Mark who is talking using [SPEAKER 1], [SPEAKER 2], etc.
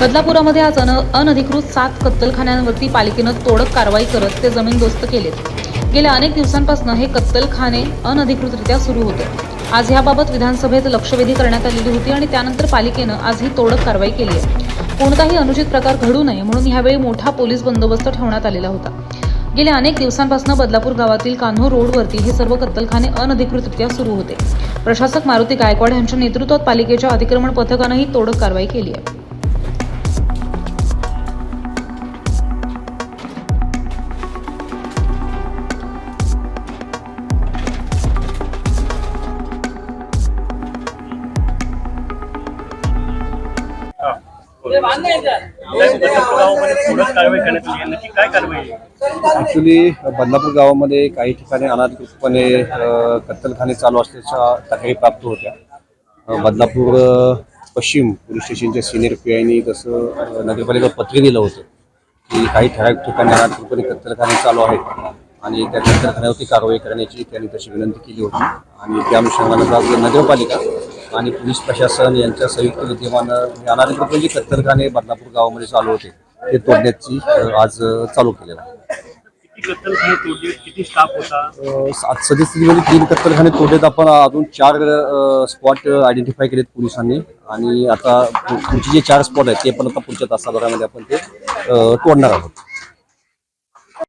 [SPEAKER 1] बदलापुरामध्ये आज अन अनधिकृत सात कत्तलखान्यांवरती पालिकेनं तोडक कारवाई करत ते जमीनदोस्त केलेत. गेल्या अनेक दिवसांपासून हे कत्तलखाने अनधिकृतरित्या सुरू होते. आज याबाबत विधानसभेत लक्षवेधी करण्यात आलेली होती आणि त्यानंतर पालिकेनं आज ही तोडक कारवाई केली आहे. कोणताही अनुचित प्रकार घडू नये म्हणून यावेळी मोठा पोलीस बंदोबस्त ठेवण्यात आलेला होता. गेल्या अनेक दिवसांपासून बदलापूर गावातील कान्हो रोडवरती हे सर्व कत्तलखाने अनधिकृतरित्या सुरू होते. प्रशासक मारुती गायकवाड यांच्या नेतृत्वात पालिकेच्या अतिक्रमण पथकानं ही तोडक कारवाई केली आहे.
[SPEAKER 2] ॲक्च्युली बदलापूर गावामध्ये काही ठिकाणी अनाधिकृतपणे कत्तलखाने चालू असल्याच्या तक्रारी प्राप्त होत्या. बदलापूर पश्चिम पोलीस स्टेशनच्या सिनियर पी आयनी तसं अ, नगरपालिकेला पत्र दिलं होतं की काही ठराविक ठिकाणी अनाधिकृतपणे कत्तलखाने चालू आहेत आणि त्या कत्तलखान्यावरती कारवाई करण्याची त्यांनी तशी विनंती केली होती. आणि त्या अनुषंगानं नगरपालिका आणि पोलीस प्रशासन यांच्या संयुक्त विद्यमानं अनाधिकृतपणे जे कत्तलखाने बदलापूर गावामध्ये चालू होते ते तोडण्याची आज चालू केलेलं आहे. आज सद्यस्थितीमध्ये तीन कत्तलखाने तोडलेत. आपण अजून चार स्पॉट आयडेंटिफाय केलेत पोलिसांनी. आणि आता पुढचे जे चार स्पॉट आहेत ते पण आता पुढच्या तासाभरामध्ये आपण ते तोडणार आहोत.